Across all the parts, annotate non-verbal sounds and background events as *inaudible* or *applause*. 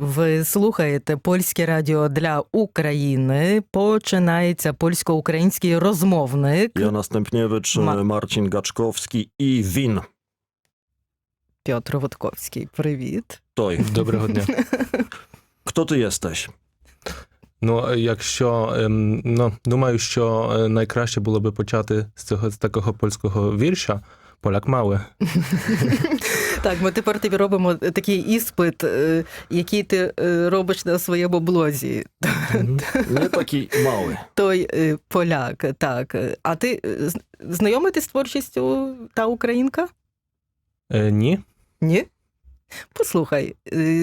Ви слухаєте польське радіо для України. Починається польсько-український розмовник. Jana Stępniewicz, Ma- Marcin Gaczkowski i Win. Петр Водковський. Привіт. Той. Доброго дня. Kto ty jesteś? Ну, якщо ем, ну, думаю, що е, найкраще було би почати з цього з такого польського вірша. Поляк мали. *laughs* Так, ми тепер тобі робимо такий іспит, е, який ти е, робиш на своєму блозі. Nie taki mały. Той е, поляк, так. А ти з- знайомий ти з творчістю та українка? Е, ні. Ні? Послухай,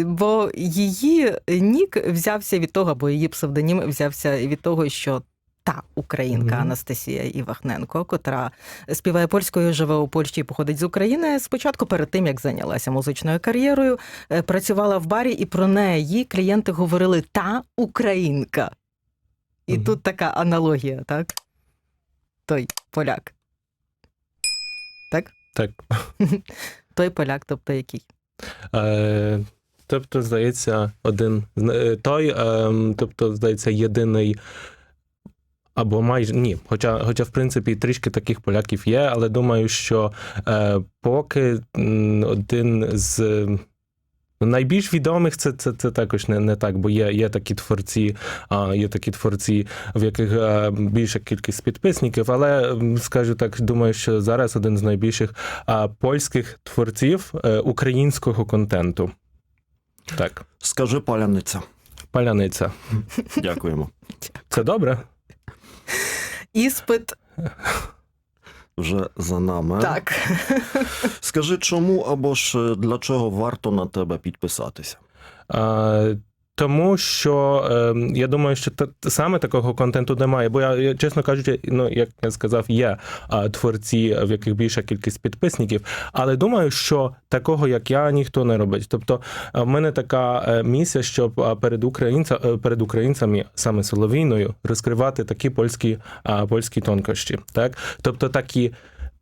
бо її нік взявся від того, або її псевдонім взявся від того, що та українка Мгм. Анастасія Івахненко, котра співає польською, живе у Польщі і походить з України. Спочатку, перед тим як зайнялася музичною кар'єрою, е, працювала в барі, і про неї клієнти говорили та українка. І Мгм. тут така аналогія, так? Той поляк. Так? Так. *laughs* Той поляк, тобто який? Е, тобто, здається, один е, той, ем, тобто, здається, єдиний. Або майже ні, хоча, хоча, в принципі, трішки таких поляків є, але думаю, що е, поки один з е, найбільш відомих це, це, це також не, не так, бо є, є такі творці, а, є такі творці, в яких е, більша кількість підписників, але скажу так, думаю, що зараз один з найбільших польських творців е, українського контенту. Так, Скажи паляниця. паляниця. Дякуємо. Це добре? Іспит Вже за нами. так. Скажи, чому або ж е, для чого варто на тебе підписатися? А, тому що е, я думаю, що та, саме такого контенту немає. Бо я, я чесно кажучи, ну як я сказав, є а, творці, в яких більша кількість підписників, але думаю, що такого, як я, ніхто не робить. Тобто, а, в мене така е, місія, щоб перед українця, е, перед українцями, саме соловійною, розкривати такі польські, а, польські тонкощі. Так, тобто такі.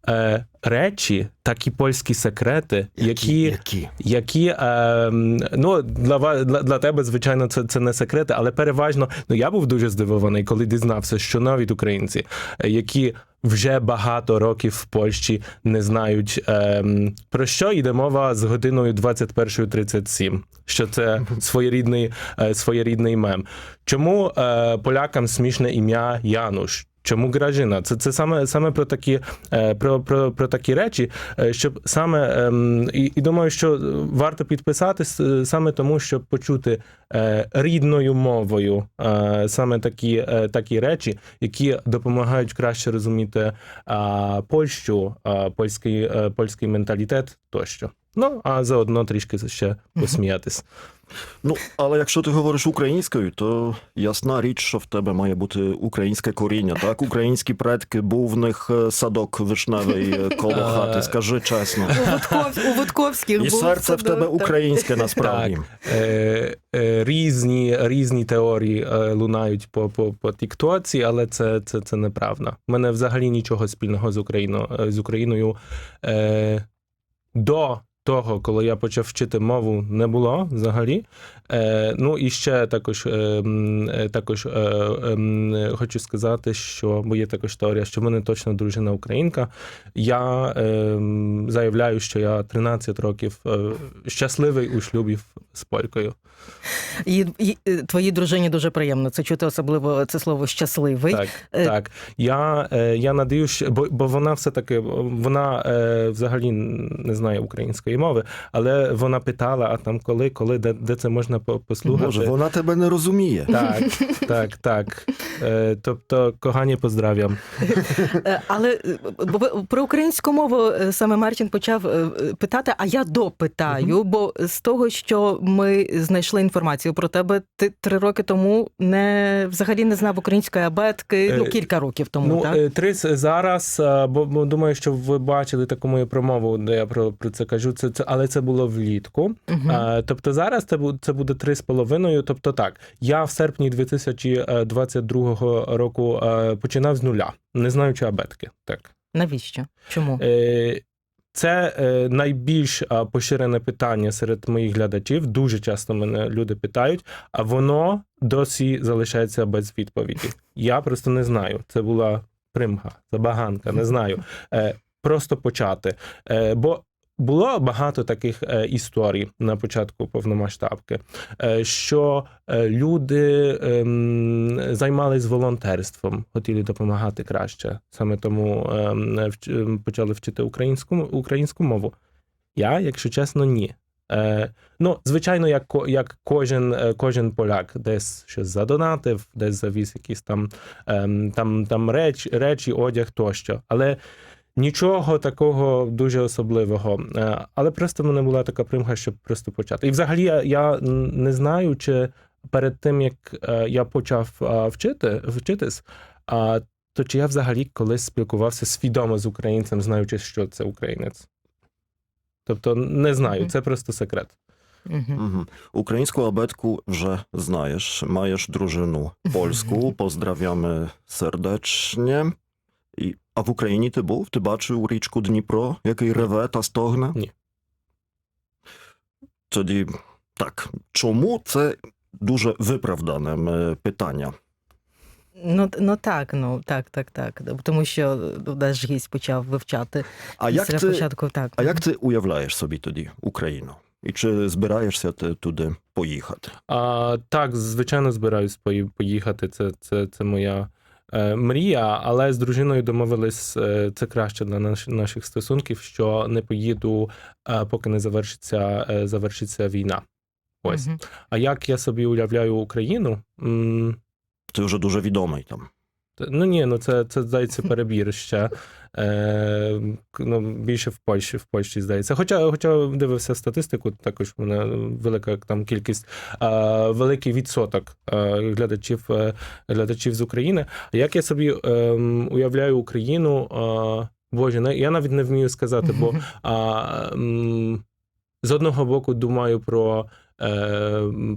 Е, речі, такі польські секрети, які, які? які е, ну для для, для тебе, звичайно, це, це не секрети, але переважно ну я був дуже здивований, коли дізнався, що навіть українці, е, які вже багато років в Польщі не знають е, про що йде мова з годиною 21.37, що це своєрідний, е, своєрідний мем. Чому е, полякам смішне ім'я Януш? Чому Гражина? Це, це саме, саме про такі е, про, про, про такі речі, е, щоб саме ем, і, і думаю, що варто підписатись е, саме тому, щоб почути рідною мовою саме такі, такі речі, які допомагають краще розуміти Польщу, польський, польський менталітет тощо. Ну а заодно трішки ще посміятись. Ну, але якщо ти говориш українською, то ясна річ, що в тебе має бути українське коріння, так? Українські предки, був в них е, садок вишневий е, коло хати, скажи чесно. У, Вудков, у Вудковських І серце в тебе українське насправді. Е, е, різні, різні теорії е, лунають по, по, по Тіктоці, але це, це, це неправда. У мене взагалі нічого спільного з Україною, з Україною е, до того, коли я почав вчити мову, не було взагалі. Е, ну і ще також, е, е, також е, е, хочу сказати, що бо є також теорія, що в мене точно дружина українка. Я е, заявляю, що я 13 років е, щасливий у шлюбі з полькою. І, і е, твоїй дружині дуже приємно це чути, особливо це слово щасливий. Так, Е, так. Я, е, я надію, що бо, бо вона все-таки вона е, взагалі не знає української мови, але вона питала: а там коли, коли, де, де це можна по- послухати? Боже, вона тебе не розуміє. Так, так, так. Е, тобто, когані, поздрав'ям. Е, Але е, про українську мову саме Мартін почав питати, а я допитаю, бо з того, що ми знайшли інформацію про тебе, ти три роки тому не взагалі не знав української абетки, ну кілька років тому, Ну, так? Трис зараз, бо, бо думаю, що ви бачили таку мою промову, де я про, про це кажу. Це, це, але це було влітку. Е, Тобто зараз це це буде три з половиною. Тобто так, я в серпні 2022 року е, починав з нуля, не знаючи абетки. Так Навіщо? Чому? Е, Це е, найбільш поширене питання серед моїх глядачів. Дуже часто мене люди питають, а воно досі залишається без відповіді. Я просто не знаю. Це була примха, забаганка, не знаю. Е, просто почати. Е, бо було багато таких е, історій на початку повномасштабки, е, що е, люди ем, займались волонтерством, хотіли допомагати краще. Саме тому ем, ем, почали вчити українську, українську мову. Я, якщо чесно, ні. Ну, звичайно, як, як кожен, кожен поляк десь щось задонатив, десь завіз якісь там, там, там реч, речі, одяг тощо. Але нічого такого дуже особливого. Е, але просто в мене була така примха, щоб просто почати. І взагалі я, я не знаю, чи перед тим як е, я почав е, вчити, вчитись, то чи я взагалі колись спілкувався свідомо з українцем, знаючи, що це українець. Тобто не знаю, це просто секрет. Мгм. Mhm. Ukraińską abetku, że znajesz, majesz drużynę polską, pozdrawiamy serdecznie. I, a в Україні ти був? Ти бачив річку Дніпро, який реве та стогне? Ні. Тоді так, чому це дуже виправдане е, питання? Ну, ну так, ну так, так, так. Тому що ну, наш гість почав вивчати А як ти, початку. Так. а як ти уявляєш собі тоді Україну? І чи збираєшся ти туди поїхати? А, так, звичайно, збираюсь поїхати. Це, це, це моя е, мрія, але з дружиною домовились, е, це краще для наш, наших стосунків, що не поїду, е, поки не завершиться, е, завершиться війна. Ось. Мгм. А як я собі уявляю Україну? М, Ти вже дуже відомий там. Ну ні, ну це, це здається *laughs* перебір ще. Е, ну, більше в Польщі, в Польщі здається. Хоча, хоча дивився статистику, також в мене велика там кількість, е, великий відсоток е, глядачів, е, глядачів з України. А як я собі е, уявляю Україну? Е, Боже, я навіть не вмію сказати, бо *laughs* м, з одного боку думаю про, е,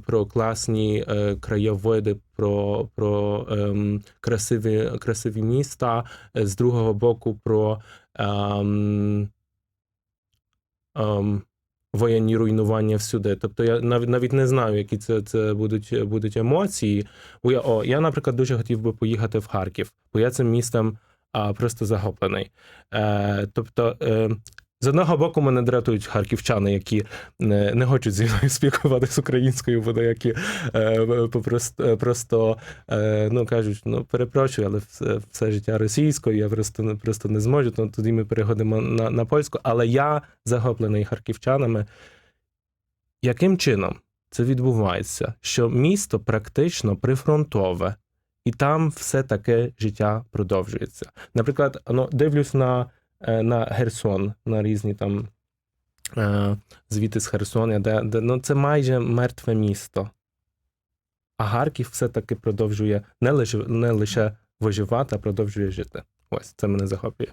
про класні е, краєвиди, про, про ем, красиві, красиві міста, е, з другого боку про ем, ем, воєнні руйнування всюди. Тобто я навіть навіть не знаю, які це, це будуть, будуть емоції. Я, о, я, наприклад, дуже хотів би поїхати в Харків, бо я цим містом просто захоплений. Е, тобто, е, з одного боку, мене дратують харківчани, які не, не хочуть зі мною *laughs* спілкуватися українською, бо які е, просто, просто е, ну, кажуть, ну перепрошую, але все, все життя російською, я просто, просто не зможу, то тоді ми переходимо на, на польську. Але я захоплений харківчанами. Яким чином це відбувається? Що місто практично прифронтове, і там все таке життя продовжується. Наприклад, ну, дивлюсь на, е, на Херсон, на різні там е, звіти з Херсона, де, де ну, це майже мертве місто. А Харків все-таки продовжує не лише, не лише виживати, а продовжує жити. Ось це мене захоплює.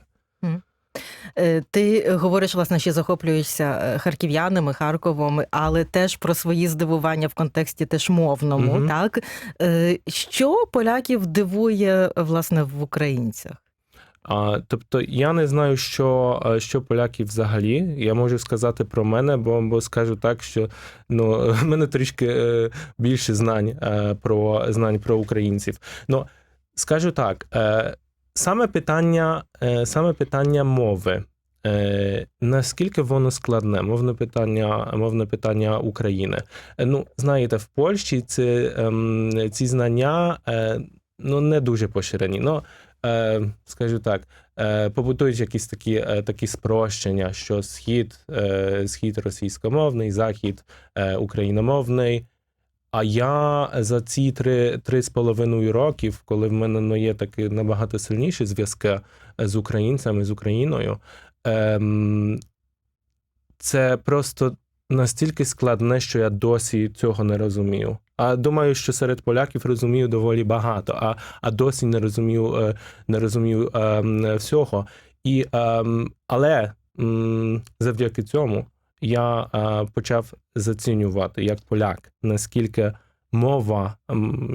Е, Ти говориш, власне, що захоплюєшся е, харків'янами, Харковом, але теж про свої здивування в контексті теж мовному. Мгм. Так Е, що поляків дивує власне в українцях? А, тобто я не знаю, що, е, що поляки взагалі. Я можу сказати про мене, бо, бо скажу так, що ну, *laughs* в мене трішки е, більше знань е, про знань про українців. Ну, скажу так, е, саме питання, е, саме питання мови. Е, наскільки воно складне? Мовне питання, мовне питання України. Е, Ну, знаєте, в Польщі ці, ем, ці знання е, ну, не дуже поширені. Ну, е, скажу так, е, побутують якісь такі, е, такі спрощення, що схід, е, схід російськомовний, захід е, україномовний. А я за ці три, три з половиною років, коли в мене ну, є такі набагато сильніші зв'язки з українцями, з Україною, ем, це просто настільки складне, що я досі цього не розумію. А думаю, що серед поляків розумію доволі багато, а, а досі не розумію, е, не розумію ем, всього. І, ем, але завдяки цьому я е, почав зацінювати як поляк, наскільки мова,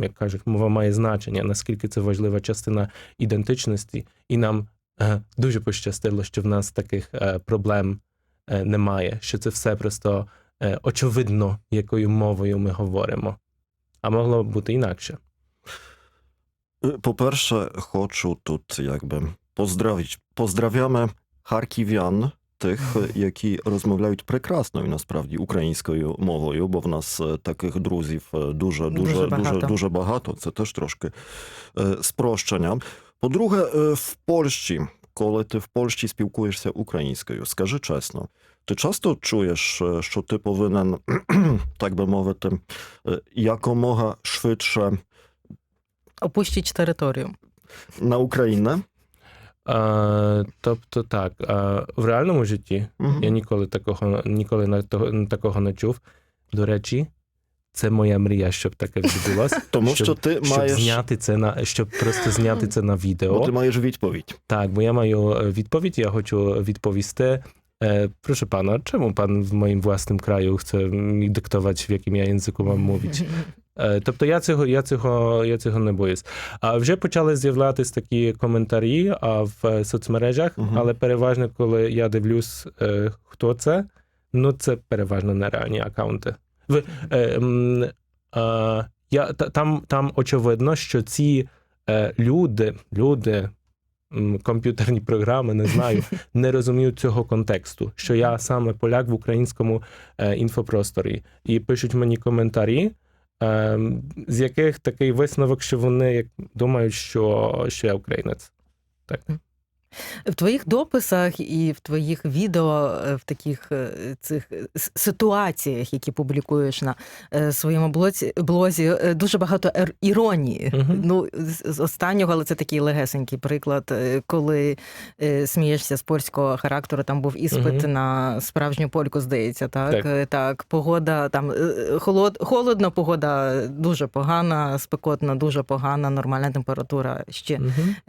як кажуть, мова має значення, наскільки це важлива частина ідентичності, і нам е, дуже пощастило, що в нас таких проблем немає, що це все просто очевидно, якою мовою ми говоримо. А могло б бути інакше. Pierwsze, хочу тут jakby pozdrowić. Pozdrawiamy харків'ян, тих, які розмовляють прекрасною насправді українською мовою, бо в нас е, таких друзів е, дуже, дуже, Дуже дуже, багато. дуже, багато. Це теж трошки е, спрощення. По-друге, в Польщі, коли ти в Польщі спілкуєшся українською, скажи чесно, ти часто чуєш, е, що ти повинен, *clears throat* так би мовити, е, якомога швидше Опустіть територію. на Українę? Е, тобто, так, е, в реальному житті Mhm. я ніколи такого, ніколи на того, такого не чув. До речі, це моя мрія, щоб таке відбулося. *laughs* Тому щоб, що ти щоб маєш, зняти це на щоб просто зняти це на відео. бо ти маєш відповідь. Так, бо я маю е, відповідь, я хочу відповісти. E, proszę pana, czemu pan w moim własnym kraju chce mi dyktować, w jakim ja języku mam mówić? Тобто я цього, я цього, я цього не боюсь. А вже почали з'являтися такі коментарі а, в соцмережах, Мгм. але переважно, коли я дивлюсь, е, хто це, ну це переважно нереальні акаунти. Ви, е, е, я, та- там, там очевидно, що ці люди, люди, комп'ютерні програми, не знаю, *laughs* не розуміють цього контексту, що я саме поляк в українському е, інфопросторі. І пишуть мені коментарі, е, з яких такий висновок, що вони думають, що, що я українець. В твоїх дописах і в твоїх відео е, в таких е, цих е, ситуаціях, які публікуєш на своєму блозі, блозі, дуже багато іронії. Мгм. Ну, з останнього, але це такий легесенький приклад, коли смієшся з польського характеру. Там був іспит Мгм. на справжню польку, здається, так? Так. Так. Погода там холод, холодно, погода дуже погана, спекотна, дуже погана, нормальна температура ще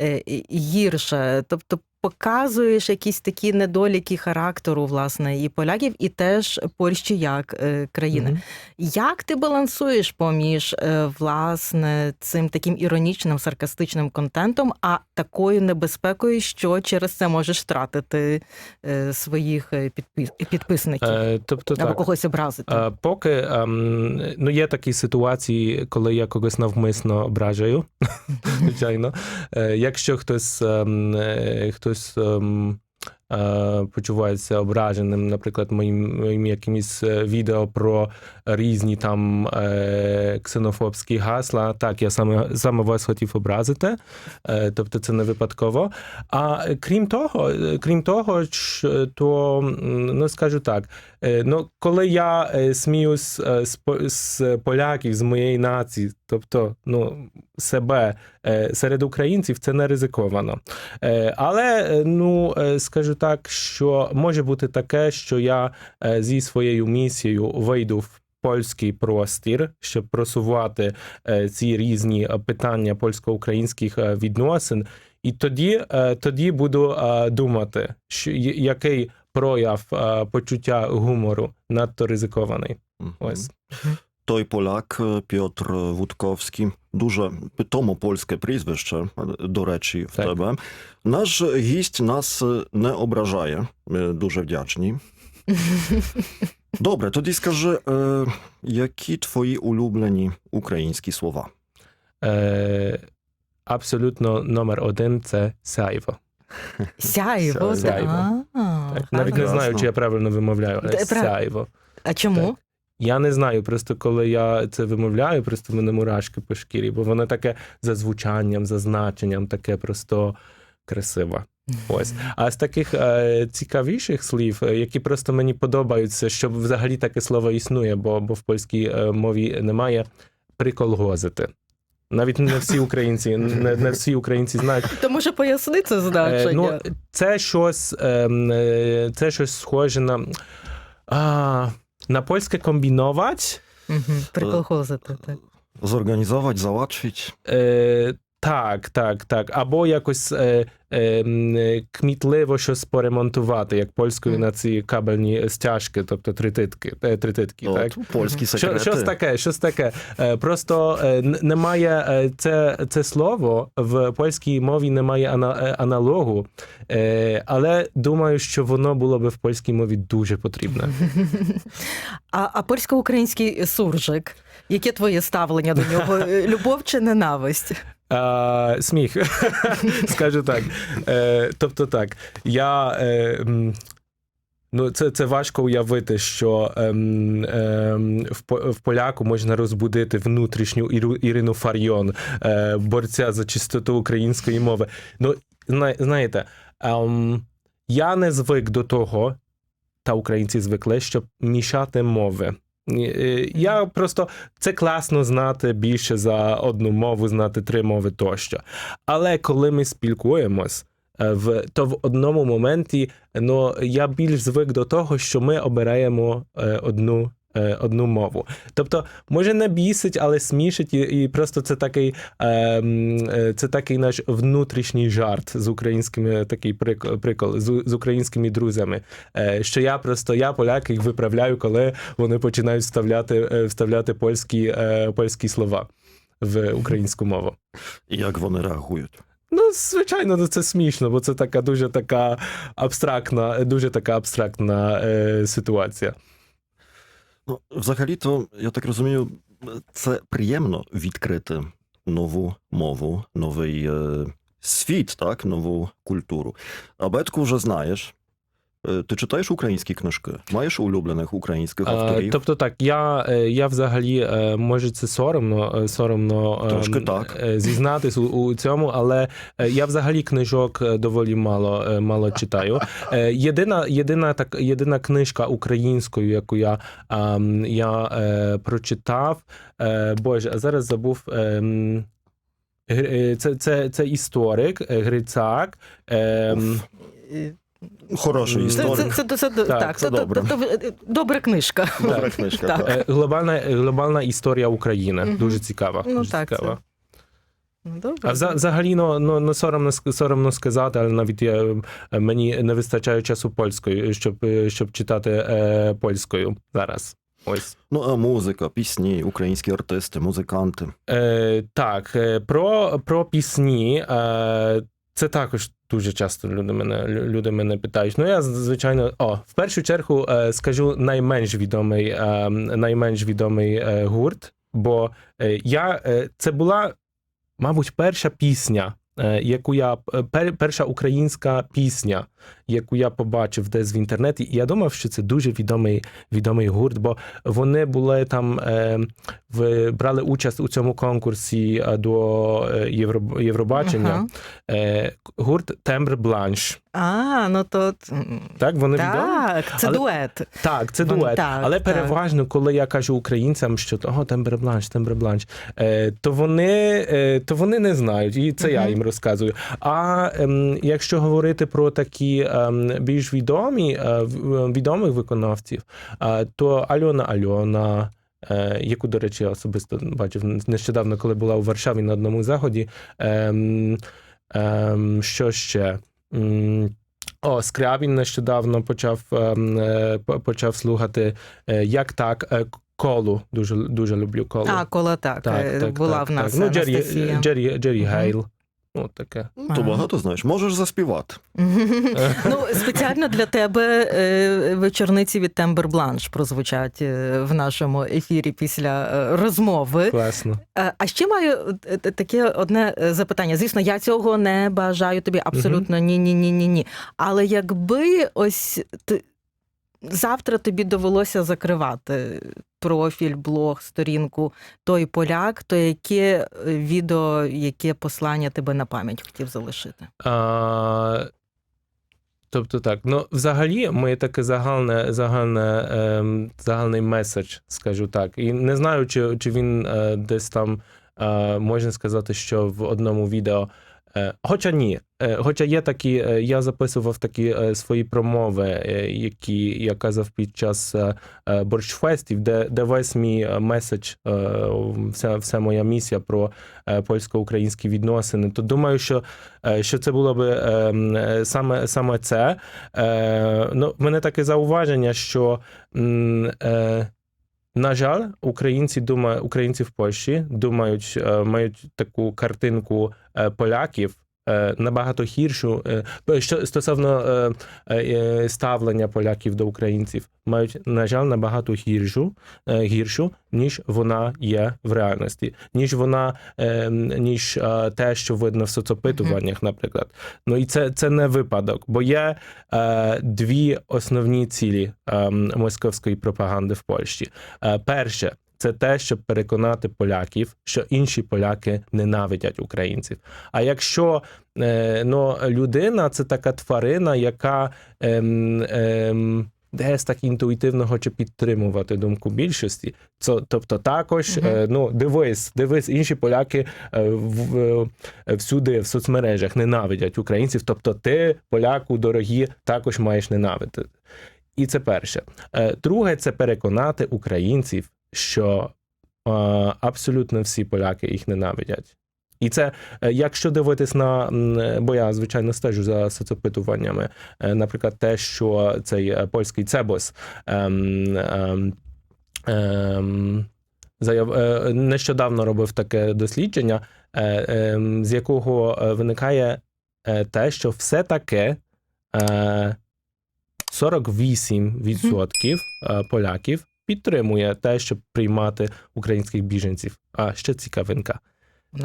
е, гірше. Тобто будто показуєш якісь такі недоліки характеру, власне, і поляків, і теж Польщі як е, країни. Мгм. Як ти балансуєш поміж е, власне цим таким іронічним, саркастичним контентом, а такою небезпекою, що через це можеш втратити е, своїх підпис- підписників Е, тобто або так. когось образити? Е, Поки ем, ну є такі ситуації, коли я когось навмисно ображаю, *laughs* звичайно. Якщо хтось, ем, хтось ем, е, почувається ображеним, наприклад, моїм, моїм якимось е, відео про різні там е, ксенофобські гасла, так, я саме, саме вас хотів образити, е, тобто це не випадково. А е, крім того, е, крім того, то ну скажу так. Е, Ну, коли я е, сміюсь е, з, поляків, з моєї нації, тобто ну, себе е, серед українців, це не ризиковано. Е, Але е, ну, е, скажу так, що може бути таке, що я е, зі своєю місією вийду в польський простір, щоб просувати е, ці різні е, питання польсько-українських відносин. І тоді, тоді буду думати, що який прояв почуття гумору надто ризикований. Ось. Той поляк е, Пьотр Вудковський, дуже питомо польське прізвище, е, до речі, в Так. тебе. Наш гість нас е, не ображає. Ми дуже вдячні. *laughs* Добре, тоді скажи, е, які твої улюблені українські слова? Е, абсолютно номер один це сяйво. *laughs* Сяєво, Сяєво. А, Так, навіть не знаю, чи я правильно вимовляю, але сяйво. А чому? Так. Я не знаю, просто коли я це вимовляю, просто в мене мурашки по шкірі, бо воно таке за звучанням, за значенням, таке просто красиве. Ось. А з таких е, цікавіших слів, е, які просто мені подобаються, що взагалі таке слово існує, бо, бо в польській е, мові немає приколгозити. Навіть не всі українці, не, не всі українці знають. То може поясни це Е, ну, це щось, ем, е, це щось схоже на. А, на польське комбінувати. Мгм, Приколхозити, так. Зорганізувати, зałatwić? Е, так, так, так. Або якось е, ем, е, кмітливо щось поремонтувати, як польською на ці кабельні стяжки, тобто трититки, е, трититки, так? От, польські Що, щось таке, щось таке. Е, Просто е, немає це, це слово в польській мові немає ана- аналогу, але думаю, що воно було би в польській мові дуже потрібне. *laughs* А, а польсько-український суржик. Яке твоє ставлення до нього? Любов чи ненависть? А, сміх, *laughs* скажу так. Е, тобто так, я. Е, Ну, це, це важко уявити, що ем, ем, в, в поляку можна розбудити внутрішню Іру, Ірину Фарйон, е, борця за чистоту української мови. Ну, зна, знаєте, ем, я не звик до того, та українці звикли, щоб мішати мови. Е, Я просто це класно знати більше за одну мову, знати три мови тощо. Але коли ми спілкуємось, е, в то в одному моменті ну, я більш звик до того, що ми обираємо е, одну. Е, Одну мову, тобто може не бісить, але смішить, і, і просто це такий, е, е, це такий наш внутрішній жарт з українськими такий прикол, прикол з, з українськими друзями. Е, що я просто я поляк їх виправляю, коли вони починають вставляти, е, вставляти польські, е, польські слова в українську мову. Як вони реагують? Ну, звичайно, ну, це смішно, бо це така дуже така абстрактна, дуже така абстрактна е, ситуація. Ну, взагалі-то, я так розумію, це приємно відкрити нову мову, новий е, світ, так, нову культуру. Абетку вже знаєш. Е, Ти читаєш українські книжки? Маєш улюблених українських Е, авторів? тобто так, я, е, я взагалі, може, це соромно, соромно Трошки так. зізнатись у, у цьому, але я взагалі книжок доволі мало, мало читаю. Єдина, єдина, так, єдина книжка українською, яку я, я прочитав, боже, а зараз забув. Це, це, це історик, Грицак. Е, Хороший Це, історик. це, це, це, це, так, це це, добре. це- це- добра книжка. Добра книжка. Так. так. Е, Глобальна, глобальна історія України. Дуже цікава. Ну, дуже так, цікава. Ну, Добре. А взагалі ну, ну, ну, соромно, соромно сказати, але навіть я, е, мені не вистачає часу польською, щоб, е, щоб читати е, польською зараз. Ось. Ну, а музика, пісні, українські артисти, музиканти. Е, так, е, про, про пісні. Е, це також дуже часто люди мене, лю- люди мене питають. Ну, я звичайно, о, в першу чергу е, скажу найменш відомий, е, найменш відомий е, гурт, бо я, це була, мабуть, перша пісня, яку я пер, перша українська пісня, яку я побачив десь в інтернеті. І я думав, що це дуже відомий, відомий гурт, бо вони були там, е, в, брали участь у цьому конкурсі е, до е, Євро, Євробачення. Ага. Е, гурт Тембр Бланш. А, ну то Так, вони відомі? так, це Але- дует. Так, це Вон- так, Але так. переважно, коли я кажу українцям, що о, Тембр Бланш, Тембр Бланш, е, то вони, е, то вони не знають, і це я їм розказую. А ем, якщо говорити про такі більш відомі е, відомих виконавців, е, то Альона Альона. е, Яку, до речі, я особисто бачив нещодавно, коли була у Варшаві на одному заході. Ем, ем, що ще? О, Скрябін нещодавно почав, ем, е, почав слухати е, як так. е, Колу дуже дуже люблю колу. А, кола так, е, так, була так, в нас так. Ну, Джері. Джері, Джері. Гейл. Ну, таке. Ну, то багато знаєш. Можеш заспівати. *laughs* Ну, спеціально для тебе е, вечорниці від Тембер Бланш прозвучать е, в нашому ефірі після е, розмови. Класно. А ще маю таке одне запитання. Звісно, я цього не бажаю тобі. Абсолютно ні, ні, ні, ні, ні. Але якби ось ти завтра тобі довелося закривати профіль, блог, сторінку той поляк, то яке е, відео, яке послання тебе на пам'ять хотів залишити? А, тобто так, ну взагалі, моє таке загальне, загальне, ем, загальний меседж, скажу так. І не знаю, чи, чи він е, десь там е, можна сказати, що в одному відео. Е, Хоча ні, Е, хоча є такі, е, я записував такі свої промови, які я казав під час борщфестів, де, де весь мій меседж, вся, вся моя місія про польсько-українські відносини. То думаю, що, що це було би саме, саме це. Ну, мене таке зауваження, що. На жаль, українці думають, українці в Польщі думають, е, мають таку картинку е, поляків. Е, Набагато гіршу е, що стосовно е, ставлення поляків до українців, мають на жаль набагато гіршу, гіршу, ніж вона є в реальності, ніж вона ніж те, що видно в соцопитуваннях, наприклад. Ну і це, це не випадок, бо є дві основні цілі е, московської пропаганди в Польщі. Перше. Це те, щоб переконати поляків, що інші поляки ненавидять українців. А якщо е, ну, людина це така тварина, яка ем, ем, десь так інтуїтивно хоче підтримувати думку більшості, це, тобто також е, ну, дивись, дивись, інші поляки е, в, всюди в соцмережах ненавидять українців. Тобто, ти, поляку, дорогі, також маєш ненавидити. І це перше. Друге, це переконати українців, що е, абсолютно всі поляки їх ненавидять. І це, е, якщо дивитись на, бо я звичайно стежу за соцопитуваннями, е, наприклад, те, що цей е, польський Цебос ем, ем, ем, заяв, е, нещодавно робив таке дослідження, е, ем, з якого е, виникає е, те, що все-таки е, 48% е, поляків підтримує те, щоб приймати українських біженців. А ще цікавинка.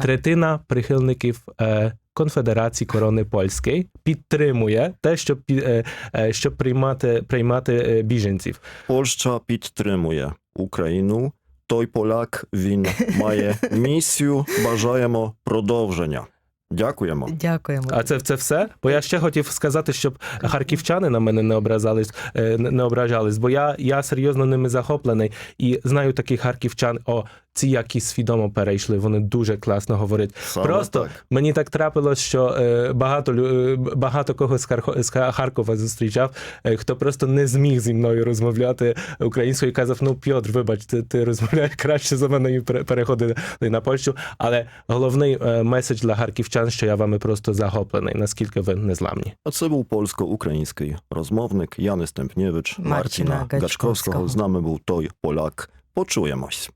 Третина прихильників е, Конфедерації Корони Польської підтримує те, щоб, е, е, щоб приймати, приймати біженців. Польща підтримує Україну. Той поляк він має *laughs* місію. Бажаємо продовження. Дякуємо. Дякуємо. А це, це все? Бо я ще хотів сказати, щоб харківчани на мене не образались, е, не не ображались, бо я, я серйозно ними захоплений і знаю таких харківчан. О, ці які свідомо перейшли, вони дуже класно говорять. Саме Просто так. мені так трапилось, що е, багато лю- е, багато кого з, Харко- з Харкова зустрічав, е, хто просто не зміг зі мною розмовляти українською. і Казав: ну Пьотр, вибач, ти, ти розмовляєш краще за мене і пере- переходили на Польщу. Але головний е, меседж для харківчан, що я вами просто захоплений, наскільки ви незламні. А це був польсько-український розмовник Яни Стемпнєвич, Гачковського. Гачковського. З нами був той поляк. Почуємось.